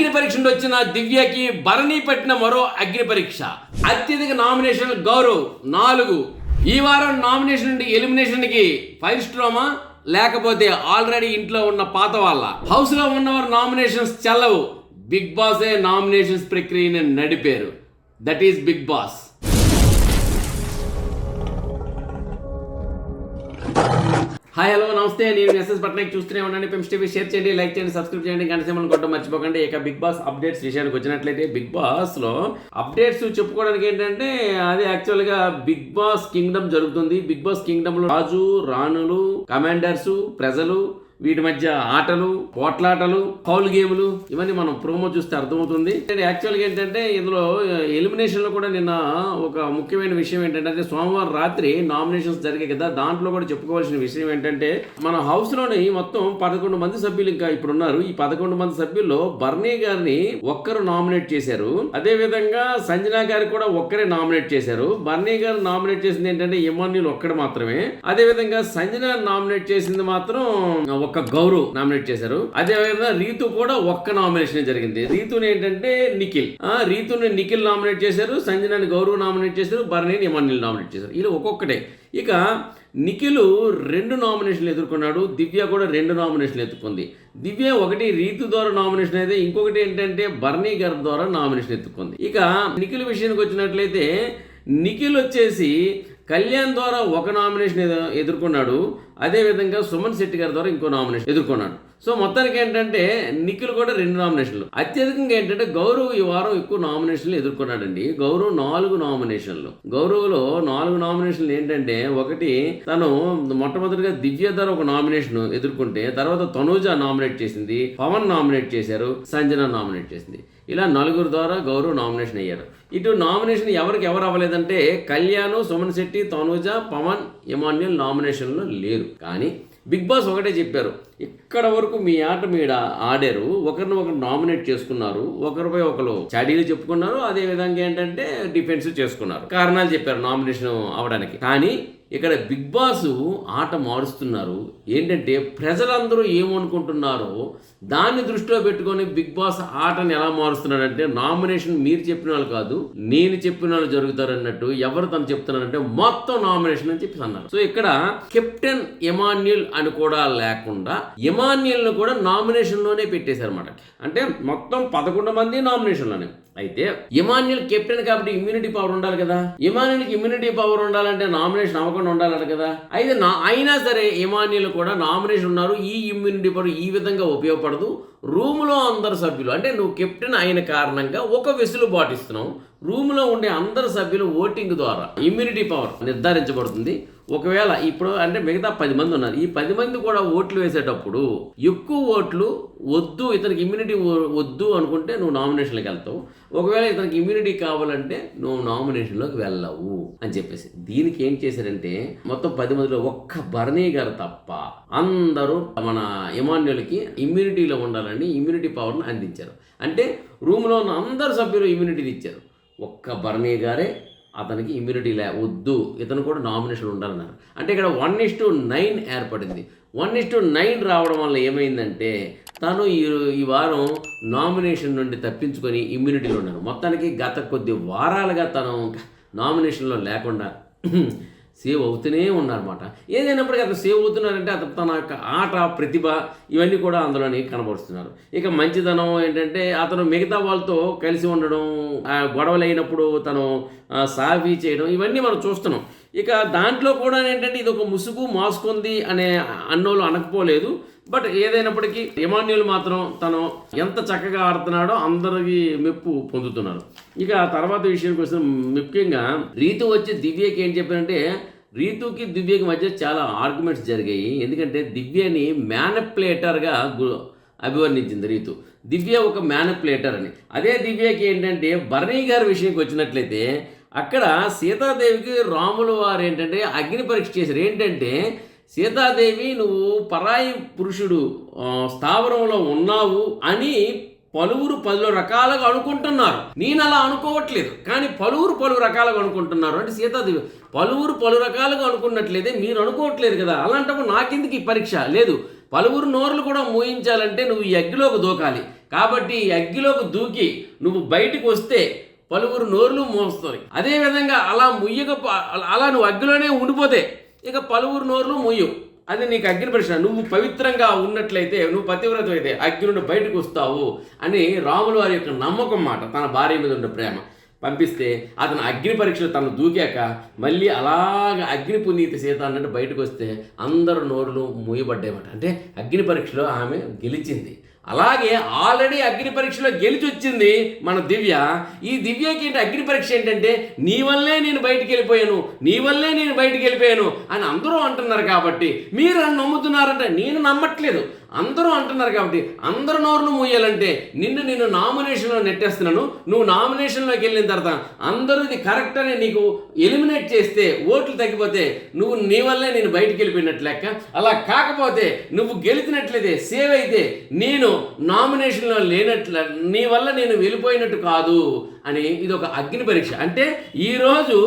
అగ్ని పరీక్ష నుండి వచ్చిన దివ్యకి భరణి పెట్టిన మరో అగ్ని పరీక్ష. అత్యధిక నామినేషన్ గౌరవ్ నాలుగు. ఈ వారం నామినేషన్ నుండి ఎలిమినేషన్కి ఫైవ్ స్ట్రోమా లేకపోతే ఆల్రెడీ ఇంట్లో ఉన్న పాత వాళ్ళ. హౌస్లో ఉన్నవారు నామినేషన్స్ చెల్లవు. బిగ్ బాసే నామినేషన్స్ ప్రక్రియని నడిపారు. That is big boss. నమస్తే నేను ఎస్ఎస్ పట్నాయక్ చూస్తూనే ఉండండి పెంస్ టీవీ షేర్ చేయండి లైక్ చేయండి సబ్స్క్రైబ్ చేయండి. గంట సింబల్ కొట్టడం మర్చిపోకండి. ఇక బిగ్ బాస్ అప్డేట్స్ విషయానికి వచ్చినట్లయితే బిగ్ బాస్లో అప్డేట్స్ చెప్పుకోవడానికి ఏంటంటే అది యాక్చువల్గా బిగ్ బాస్ కింగ్డమ్ జరుగుతుంది. బిగ్ బాస్ కింగ్డమ్లో రాజు రాణులు కమాండర్స్ ప్రజలు వీటి మధ్య ఆటలు పోట్లాటలు ఫౌల్ గేములు ఇవన్నీ మనం ప్రోమో చూస్తే అర్థమవుతుంది. యాక్చువల్గా ఏంటంటే ఇందులో ఎలిమినేషన్లో కూడా నిన్న ఒక ముఖ్యమైన విషయం ఏంటంటే సోమవారం రాత్రి నామినేషన్స్ జరిగాయి కదా దాంట్లో కూడా చెప్పుకోవాల్సిన విషయం ఏంటంటే మన హౌస్లోని మొత్తం పదకొండు మంది సభ్యులు ఇంకా ఇప్పుడు ఉన్నారు. ఈ పదకొండు మంది సభ్యుల్లో బర్నీ గారిని ఒక్కరు నామినేట్ చేశారు. అదే విధంగా సంజనా గారి కూడా ఒక్కరే నామినేట్ చేశారు. బర్నీ గారు నామినేట్ చేసింది ఏంటంటే ఇమాన్యుల్ ఒక్కడు మాత్రమే. అదే విధంగా సంజన నామినేట్ చేసింది మాత్రం ఒక్క గౌరవ్ నామినేట్ చేశారు. అదే విధంగా రీతు కూడా ఒక్క నామినేషన్ జరిగింది. రీతుని ఏంటంటే నిఖిల్. ఆ రీతుని నిఖిల్ నామినేట్ చేశారు సంజనాని గౌరవ్ నామినేట్ చేశారు భరణిని ఇమాన్యుల్ నామినేట్ చేశారు. ఇలా ఒక్కొక్కటే. ఇక నిఖిల్ రెండు నామినేషన్లు ఎదుర్కొన్నాడు దివ్య కూడా రెండు నామినేషన్లు ఎత్తుకుంది. దివ్య ఒకటి రీతు ద్వారా నామినేషన్ అయితే ఇంకొకటి ఏంటంటే బర్నీ గారి ద్వారా నామినేషన్ ఎత్తుకుంది. ఇక నిఖిల్ విషయానికి వచ్చినట్లయితే నిఖిల్ వచ్చేసి కళ్యాణ్ ద్వారా ఒక నామినేషన్ ఎదుర్కొన్నాడు. అదేవిధంగా సుమన్ శెట్టి గారి ద్వారా ఇంకో నామినేషన్ ఎదుర్కొన్నాడు. సో మొత్తానికి ఏంటంటే నిఖిల్ కూడా రెండు నామినేషన్లు అత్యధికంగా ఏంటంటే గౌరవ్ ఈ వారం ఎక్కువ నామినేషన్లు ఎదుర్కొన్నాడండి. గౌరవ్ నాలుగు నామినేషన్లు గౌరవ్లో నాలుగు నామినేషన్లు ఏంటంటే ఒకటి తను మొట్టమొదటిగా దివ్య ద్వారా ఒక నామినేషన్ ఎదుర్కొంటే తర్వాత తనూజ నామినేట్ చేసింది పవన్ నామినేట్ చేశారు సంజన నామినేట్ చేసింది. ఇలా నలుగురు ద్వారా గౌరవ్ నామినేషన్ అయ్యారు. ఇటు నామినేషన్ ఎవరికి ఎవరు అవ్వలేదంటే కళ్యాణ్ సుమన్ శెట్టి తనూజ పవన్ ఇమాన్యుల్ నామినేషన్లో లేరు. కానీ బిగ్ బాస్ ఒకటే చెప్పారు ఇక్కడ వరకు మీ ఆట మీద ఆడారు ఒకరిని ఒకరు నామినేట్ చేసుకున్నారు ఒకరిపై ఒకరు చాడీలు చెప్పుకున్నారు అదే విధంగా ఏంటంటే డిఫెన్స్ చేసుకున్నారు. కారణాలు చెప్పారు నామినేషన్ అవడానికి కానీ ఇక్కడ బిగ్ బాస్ ఆట మారుస్తున్నారు. ఏంటంటే ప్రజలందరూ ఏమనుకుంటున్నారో దాన్ని దృష్టిలో పెట్టుకొని బిగ్ బాస్ ఆటను ఎలా మారుస్తున్నాడంటే నామినేషన్ మీరు చెప్పిన వాళ్ళు కాదు నేను చెప్పిన వాళ్ళు జరుగుతారు అన్నట్టు ఎవరు తను చెప్తున్నారంటే మొత్తం నామినేషన్ అని చెప్పి అన్నారు. సో ఇక్కడ కెప్టెన్ ఎమాన్యుల్ అని కూడా లేకుండా ఎమాన్యుల్ను కూడా నామినేషన్లోనే పెట్టేశారు అనమాట అంటే మొత్తం పదకొండు మంది నామినేషన్లోనే. అయితే ఇమాన్యుల్ కెప్టెన్ కాబట్టి ఇమ్యూనిటీ పవర్ ఉండాలి కదా. ఇమాన్యుల్కి ఇమ్యూనిటీ పవర్ ఉండాలంటే నామినేషన్ అవ్వకుండా ఉండాలంట కదా. అయితే నా అయినా సరే ఇమాన్యుల్ కూడా నామినేషన్ ఉన్నారు. ఈ ఇమ్యూనిటీ పవర్ ఈ విధంగా ఉపయోగపడదు. రూమ్లో అందరు సభ్యులు అంటే నువ్వు కెప్టెన్ అయిన కారణంగా ఒక వెసులుబాటు ఇస్తున్నావు. రూమ్లో ఉండే అందరు సభ్యులు ఓటింగ్ ద్వారా ఇమ్యూనిటీ పవర్ నిర్ధారించబడుతుంది. ఒకవేళ ఇప్పుడు అంటే మిగతా పది మంది ఉన్నారు. ఈ పది మంది కూడా ఓట్లు వేసేటప్పుడు ఎక్కువ ఓట్లు వద్దు ఇతనికి ఇమ్యూనిటీ వద్దు అనుకుంటే నువ్వు నామినేషన్లోకి వెళ్తావు. ఒకవేళ ఇతనికి ఇమ్యూనిటీ కావాలంటే నువ్వు నామినేషన్లోకి వెళ్ళవు అని చెప్పేసి. దీనికి ఏం చేశారంటే మొత్తం పది మందిలో ఒక్క భరణీ గారు తప్ప అందరూ మన ఇమాన్యులకి ఇమ్యూనిటీలో ఉండాలని ఇమ్యూనిటీ పవర్ని అందించారు. అంటే రూమ్లో ఉన్న అందరు సభ్యులు ఇమ్యూనిటీని ఇచ్చారు. ఒక్క భరణీ గారే అతనికి ఇమ్యూనిటీ లే వద్దు. ఇతను కూడా నామినేషన్ ఉండాలన్నారు. అంటే ఇక్కడ వన్ ఇస్ టు నైన్ ఏర్పడింది. వన్ ఇస్ టు నైన్ రావడం వల్ల ఏమైందంటే తను ఈ ఈ వారం నామినేషన్ నుండి తప్పించుకొని ఇమ్యూనిటీలో ఉన్నారు. మొత్తానికి గత కొద్ది వారాలుగా తను నామినేషన్లో లేకుండా సేవ్ అవుతూనే ఉన్నారన్నమాట. ఏదైనప్పటికీ అతను సేవ్ అవుతున్నారంటే అతను తన యొక్క ఆట ప్రతిభ ఇవన్నీ కూడా అందులోని కనబడుతున్నారు. ఇక మంచితనం ఏంటంటే అతను మిగతా వాళ్ళతో కలిసి ఉండడం ఆ గొడవలు అయినప్పుడు తను సాఫీ చేయడం ఇవన్నీ మనం చూస్తున్నాం. ఇక దాంట్లో కూడా ఏంటంటే ఇది ఒక ముసుగు మాసుకుంది అనే అన్నోలు అనకపోలేదు. బట్ ఏదైనప్పటికీ ఇమాన్యుల్ మాత్రం తను ఎంత చక్కగా ఆడుతున్నాడో అందరికి మెప్పు పొందుతున్నారు. ఇక తర్వాత విషయానికి వస్తే ముఖ్యంగా రీతు వచ్చి దివ్యకి ఏం చెప్పారంటే రీతుకి దివ్యకి మధ్య చాలా ఆర్గ్యుమెంట్స్ జరిగాయి. ఎందుకంటే దివ్యని మ్యానిపులేటర్గా గు- అభివర్ణించింది రీతు. దివ్య ఒక మ్యానిపులేటర్ అని. అదే దివ్యకి ఏంటంటే భరణి గారి విషయంకి వచ్చినట్లయితే అక్కడ సీతాదేవికి రాముల వారు ఏంటంటే అగ్ని పరీక్ష చేశారు. ఏంటంటే సీతాదేవి నువ్వు పరాయి పురుషుడు స్థావరంలో ఉన్నావు అని పలువురు పలు రకాలుగా అనుకుంటున్నారు. నేను అలా అనుకోవట్లేదు. కానీ పలువురు పలు రకాలుగా అనుకుంటున్నారు. అంటే సీతాదేవి పలువురు పలు రకాలుగా అనుకున్నట్లయితే మీరు అనుకోవట్లేదు కదా. అలాంటప్పుడు నాకెందుకు ఈ పరీక్ష? లేదు పలువురు నోర్లు కూడా మూయించాలంటే నువ్వు ఈ అగ్గిలోకి దూకాలి. కాబట్టి ఈ అగ్గిలోకి దూకి నువ్వు బయటికి వస్తే పలువురు నోర్లు మోస్తాయి. అదేవిధంగా అలా ముయ్యక అలా నువ్వు అగ్గిలోనే ఉండిపోతే ఇక పలువురు నోర్లు ముయ్యవు. అది నీకు అగ్ని ప్రశ్న నువ్వు పవిత్రంగా ఉన్నట్లయితే నువ్వు పతివ్రత అయితే అగ్ని నుండి బయటకు వస్తావు అని రాముల వారి యొక్క నమ్మకం మాట తన భార్య మీద ఉన్న ప్రేమ. పంపిస్తే అతను అగ్ని పరీక్షలు తను దూకాక మళ్ళీ అలాగ అగ్ని పునీతి సీత అన్నట్టు బయటకు వస్తే అందరు నోరులు మూయబడ్డాయమాట అంటే అగ్ని పరీక్షలో ఆమె గెలిచింది. అలాగే ఆల్రెడీ అగ్ని పరీక్షలో గెలిచి వచ్చింది మన దివ్య. ఈ దివ్యకి ఏంటి అగ్ని పరీక్ష ఏంటంటే నీ వల్లే నేను బయటికి వెళ్ళిపోయాను నీ వల్లే నేను బయటికి వెళ్ళిపోయాను అని అందరూ అంటున్నారు కాబట్టి మీరు నన్ను నమ్ముతున్నారంటే నేను నమ్మట్లేదు. అందరూ అంటున్నారు కాబట్టి అందరు నోరును మూయాలంటే నిన్ను నేను నామినేషన్లో నెట్టేస్తున్నాను. నువ్వు నామినేషన్లోకి వెళ్ళిన తర్వాత అందరూ ఇది కరెక్ట్ అని నీకు ఎలిమినేట్ చేస్తే ఓట్లు తగ్గిపోతే నువ్వు నీ వల్లే నేను బయటికి వెళ్ళిపోయినట్లు లెక్క. అలా కాకపోతే నువ్వు గెలిచినట్లయితే సేవ్ అయితే నేను నామినేషన్లో లేనట్ల నీ వల్ల నేను వెళ్ళిపోయినట్టు కాదు అని ఇది ఒక అగ్ని పరీక్ష. అంటే ఈరోజు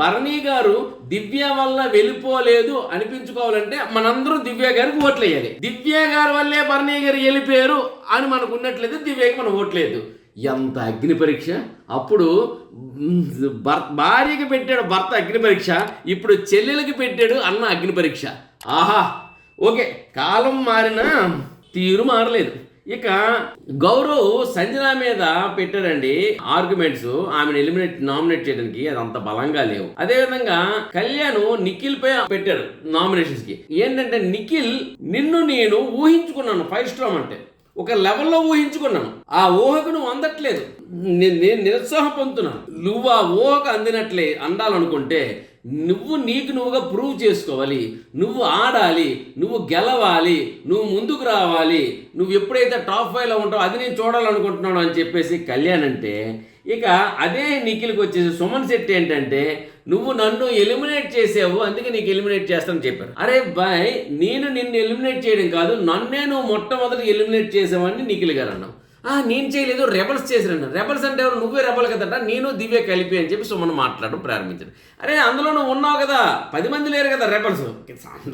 భరణి గారు దివ్య వల్ల వెళ్ళిపోలేదు అనిపించుకోవాలంటే మనందరం దివ్య గారికి ఓట్లు వేయాలి దివ్య గారు వల్లే భరణి గారు వెళ్ళిపోయారు అని మనకు ఉన్నట్లయితే దివ్యకి మనం ఓట్లేదు. ఎంత అగ్ని పరీక్ష? అప్పుడు భర్ భార్యకి పెట్టాడు భర్త అగ్ని పరీక్ష ఇప్పుడు చెల్లెలకి పెట్టాడు అన్న అగ్ని పరీక్ష. ఆహా! ఓకే కాలం మారినా తీరు మారలేదు. ఇక గౌరవ్ సంజన మీద పెట్టాడండి ఆర్గ్యుమెంట్స్ ఆమెను ఎలిమినేట్ నామినేట్ చేయడానికి అది అంత బలంగా లేవు. అదే విధంగా కళ్యాణ్ నిఖిల్ పై పెట్టాడు నామినేషన్స్కి. ఏంటంటే నిఖిల్ నిన్ను నేను ఊహించుకున్నాను ఫైవ్ స్ట్రామ్ అంటే. ఒక లెవెల్లో ఊహించుకున్నాను. ఆ ఊహకు నువ్వు అందట్లేదు. నేను నిరుత్సాహం పొందుతున్నాను. నువ్వు ఆ ఊహకు అందినట్లే అందాలనుకుంటే నువ్వు నీకు నువ్వుగా ప్రూవ్ చేసుకోవాలి. నువ్వు ఆడాలి. నువ్వు గెలవాలి. నువ్వు ముందుకు రావాలి. నువ్వు ఎప్పుడైతే టాప్ ఫైవ్లో ఉంటావో అది నేను చూడాలనుకుంటున్నాను అని చెప్పేసి కళ్యాణ్ అంటే ఇక అదే నిఖిల్కి వచ్చేసి సుమన్ శెట్టి ఏంటంటే నువ్వు నన్ను ఎలిమినేట్ చేసావు అందుకే నీకు ఎలిమినేట్ చేస్తానని చెప్పారు. అరే బాయ్ నేను నిన్ను ఎలిమినేట్ చేయడం కాదు నన్నే నువ్వు మొట్టమొదటి ఎలిమినేట్ చేసావని నిఖిల్ గారు అన్నావు. నేను చేయలేదు రెబల్స్ చేసిరన్న రెబల్స్ అంటే ఎవరు? నువ్వే రెబల్ కదట నేను దివ్య కలిపి అని చెప్పి సుమన్ మాట్లాడడం ప్రారంభించాడు అరే అందులో నువ్వు ఉన్నావు కదా పది మంది లేరు కదా రెబల్స్.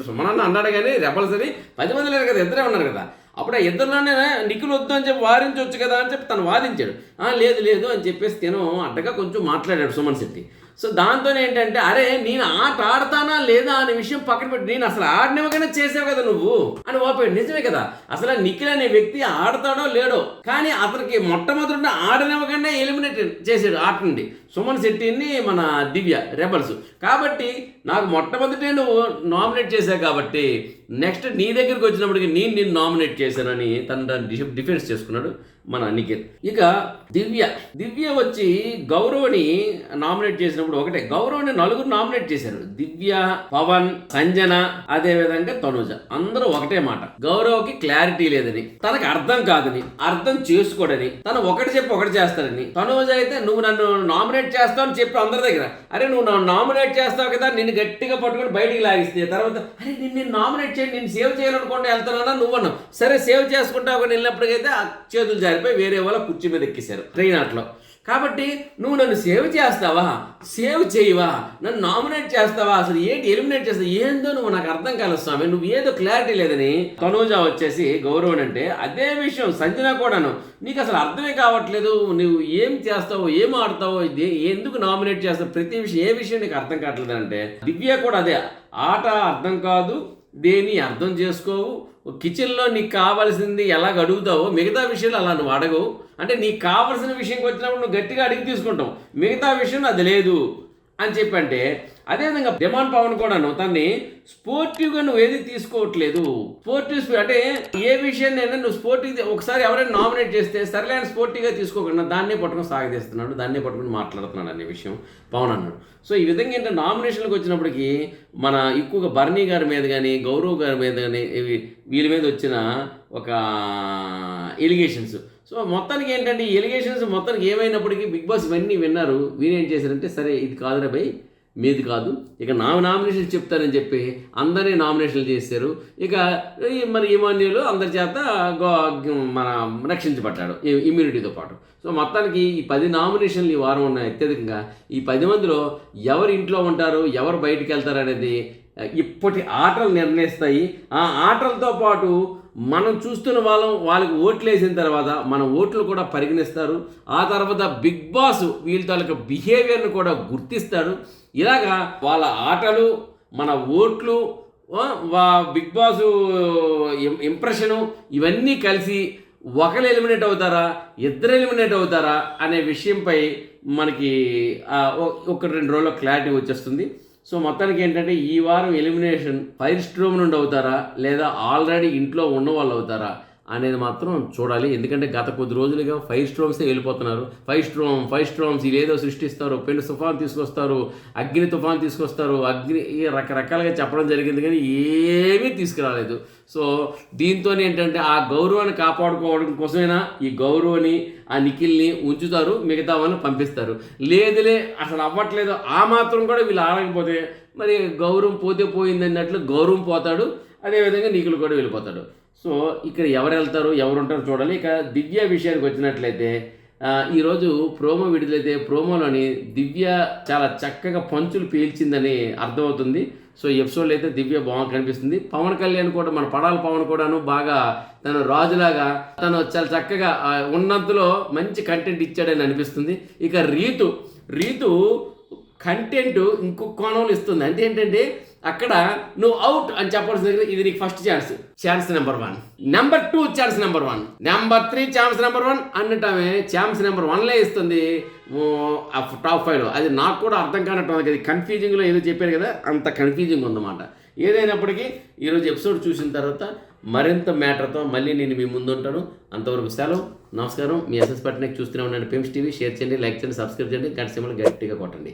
సుమన్ అన్న అన్నాడు కానీ రెబల్స్ అని పది మంది లేరు కదా ఇద్దరే ఉన్నారు కదా. అప్పుడు ఆ ఇద్దరులోనే నిఖిల్ వద్దు అని చెప్పి వారించవచ్చు కదా అని చెప్పి తను వాదించాడు. లేదు లేదు అని చెప్పేసి తను అడ్డగా కొంచెం మాట్లాడాడు సుమన్ శెట్టి. సో దాంతో ఏంటంటే అరే నేను ఆట ఆడతానా లేదా అనే విషయం పక్కన పెట్టి నేను అసలు ఆడనివ్వగానే చేసావు కదా నువ్వు? అని ఓపెన్ నిజమే కదా? అసలు నిఖిల్ అనే వ్యక్తి ఆడతాడో లేడో? కానీ అతనికి మొట్టమొదటి ఆడనివ్వగానే ఎలిమినేట్ చేసాడు ఆట నుండి. సుమన్ శెట్టిని మన దివ్య రెబల్స్. కాబట్టి నాకు మొట్టమొదటే నువ్వు నామినేట్ చేశావు కాబట్టి నెక్స్ట్ నీ దగ్గరికి వచ్చినప్పటికీ నేను నిన్ను నామినేట్ చేశానని తను డిఫెన్స్ చేసుకున్నాడు. మన నిఖిల్ ఇక దివ్య. దివ్య వచ్చి గౌరవని నామినేట్ చేసినప్పుడు ఒకటే గౌరవని నలుగురు నామినేట్ చేశారు. దివ్య పవన్ సంజన అదే విధంగా తనుజ. అందరూ ఒకటే మాట. గౌరవ్కి క్లారిటీ లేదని తనకు అర్థం కాదని అర్థం చేసుకోడని తను ఒకటి చెప్పి ఒకటి చేస్తాడని తనుజ అయితే నువ్వు నన్ను నామినేట్ చేస్తావు అని చెప్పి అందరి దగ్గర. అరే నువ్వు నన్ను నామినేట్ చేస్తావు కదా నిన్ను గట్టిగా పట్టుకొని బయటికి లాగిస్తే తర్వాత అరే నిన్ను నామినేట్ చేయండి నేను సేవ్ చేయాలనుకోండి వెళ్తానన్నా నువ్వు అన్నావు సరే సేవ్ చేసుకుంటావు వెళ్ళినప్పటికైతే ఆ చేతులు జారిపోయి వేరే వాళ్ళ కుర్చీ మీద ఎక్కేశారు ట్రైన్ ఆటలో. కాబట్టి నువ్వు నన్ను సేవ్ చేస్తావా? సేవ్ చేయవా? నన్ను నామినేట్ చేస్తావా? అసలు ఏంటి ఎలిమినేట్ చేస్తావు? ఏందో నువ్వు నాకు అర్థం కాలేదు స్వామి. నువ్వు ఏదో క్లారిటీ లేదని తనూజా వచ్చేసి గౌరవం అంటే అదే విషయం సంజన కూడాను. నీకు అసలు అర్థమే కావట్లేదు. నువ్వు ఏం చేస్తావు ఏం ఆడతావో ఇది ఎందుకు నామినేట్ చేస్తావు? ప్రతి విషయం ఏ విషయం నీకు అర్థం కావట్లేదు అంటే దివ్య కూడా అదే. ఆట అర్థం కాదు దేని అర్థం చేసుకోవు? కిచెన్లో నీకు కావాల్సింది ఎలా అడుగుతావో మిగతా విషయాలు అలా నువ్వు అడగవు. అంటే నీకు కావాల్సిన విషయంకి వచ్చినప్పుడు నువ్వు గట్టిగా అడిగి తీసుకుంటావు. మిగతా విషయం అది లేదు. అని చెప్పంటే అదేవిధంగా డిమాండ్ పవన్ కూడాను తన్ని స్పోర్టివ్గా నువ్వు ఏది తీసుకోవట్లేదు. స్పోర్టివ్ అంటే ఏ విషయాన్ని నువ్వు స్పోర్టివ్ ఒకసారి ఎవరైనా నామినేట్ చేస్తే సర్లే ఆయన స్పోర్టివ్గా తీసుకోకుండా దాన్నే పట్టుకుని సాగదీస్తున్నాడు దాన్నే పట్టుకుని మాట్లాడుతున్నాడు అనే విషయం పవన్ అన్నాడు. సో ఈ విధంగా ఏంటంటే నామినేషన్లకు వచ్చినప్పటికీ మన ఎక్కువగా బర్నీ గారి మీద కానీ గౌరవ్ గారి మీద కానీ ఇవి వీళ్ళ మీద వచ్చిన ఒక ఎలిగేషన్స్ సో మొత్తానికి ఏంటంటే ఈ ఎలిగేషన్స్ మొత్తానికి ఏమైనప్పటికీ బిగ్ బాస్ ఇవన్నీ విన్నారు. వీరేం చేశారంటే సరే ఇది కాదురా భయ్ మీది కాదు. ఇక నా నామినేషన్ చెప్తానని చెప్పి అందరినీ నామినేషన్లు చేశారు. ఇక ఈ మరి ఇమాన్యులు అందరి చేత గో- మన రక్షించబడ్డాడు ఇమ్యూనిటీతో పాటు. సో మొత్తానికి ఈ పది నామినేషన్లు ఈ వారం ఉన్నాయి అత్యధికంగా ఈ పది మందిలో ఎవరు ఇంట్లో ఉంటారు ఎవరు బయటికి వెళ్తారు అనేది ఇప్పటి ఆటలు నిర్ణయిస్తాయి. ఆ ఆటలతో పాటు మనం చూస్తున్న వాళ్ళం వాళ్ళకి ఓట్లు వేసిన తర్వాత మన ఓట్లు కూడా పరిగణిస్తారు. ఆ తర్వాత బిగ్ బాస్ వీళ్ళ తాలూకా బిహేవియర్ను కూడా గుర్తిస్తాడు. ఇలాగా వాళ్ళ ఆటలు మన ఓట్లు బిగ్ బాస్ ఇంప్రెషను ఇవన్నీ కలిసి ఒకరు ఎలిమినేట్ అవుతారా ఇద్దరు ఎలిమినేట్ అవుతారా అనే విషయంపై మనకి ఒ- ఒక రెండు రోజుల్లో క్లారిటీ వచ్చేస్తుంది. సో మొత్తానికి ఏంటంటే ఈ వారం ఎలిమినేషన్ ఫైర్ స్ట్రోమ్ నుండి అవుతారా లేదా ఆల్రెడీ ఇంట్లో ఉన్న వాళ్ళు అవుతారా? అనేది మాత్రం చూడాలి. ఎందుకంటే గత కొద్ది రోజులుగా ఫైవ్ స్ట్రోమ్సే వెళ్ళిపోతున్నారు. ఫైవ్ స్ట్రోమ్ ఫైవ్ స్ట్రోమ్స్ ఇదేదో సృష్టిస్తారు. పెను తుఫాన్ తీసుకొస్తారు. అగ్ని తుఫాన్ తీసుకొస్తారు. అగ్ని రకరకాలుగా చెప్పడం జరిగింది కానీ ఏమీ తీసుకురాలేదు. సో దీంతో ఏంటంటే ఆ గౌరవాన్ని కాపాడుకోవడం కోసమైనా ఈ గౌరవాన్ని ఆ నిఖిల్ని ఉంచుతారు. మిగతా వాళ్ళని పంపిస్తారు. లేదులే అసలు అవ్వట్లేదు. ఆ మాత్రం కూడా వీళ్ళు ఆడకపోతే మరి గౌరవం పోతే పోయింది అన్నట్లు గౌరవం పోతాడు. అదేవిధంగా నిఖిల్ కూడా వెళ్ళిపోతాడు. సో ఇక్కడ ఎవరు వెళ్తారు ఎవరు ఉంటారో చూడాలి. ఇక దివ్య విషయానికి వచ్చినట్లయితే ఈరోజు ప్రోమో విడుదలైతే ప్రోమోలోని దివ్య చాలా చక్కగా పంచులు పీల్చిందని అర్థమవుతుంది. సో ఎపిసోడ్లో అయితే దివ్య బాగా కనిపిస్తుంది. పవన్ కళ్యాణ్ కూడా మన పడాల పవన్ కూడాను బాగా తను రాజులాగా తను చాలా చక్కగా ఉన్నంతలో మంచి కంటెంట్ ఇచ్చాడని అనిపిస్తుంది. ఇక రీతు రీతు కంటెంట్ ఇంకో కోణంలో ఇస్తుంది. అంటే ఏంటంటే అక్కడ నువ్వు అవుట్ అని చెప్పాల్సిన దగ్గర ఇది నీకు first chance chance number one number two chance number one number three chance number one అన్నటామే chance number వన్లే ఇస్తుంది. టాప్ ఫైవ్లో అది నాకు కూడా అర్థం కానట్టు ఉంది కదా. కన్ఫ్యూజింగ్లో ఏదో చెప్పారు కదా అంత కన్ఫ్యూజింగ్ ఉందన్నమాట. ఏదైనప్పటికీ ఈరోజు ఎపిసోడ్ చూసిన తర్వాత మరింత మ్యాటర్తో మళ్ళీ నేను మీ ముందు ఉంటాను. అంతవరకు సెలవు నమస్కారం. మీ ఎస్ఎస్ పట్నకి చూస్తూనే ఉండండి. పిమ్స్ టీవీ షేర్ చేయండి లైక్ చేయండి సబ్స్క్రైబ్ చేయండి. గంట గట్టిగా కొట్టండి.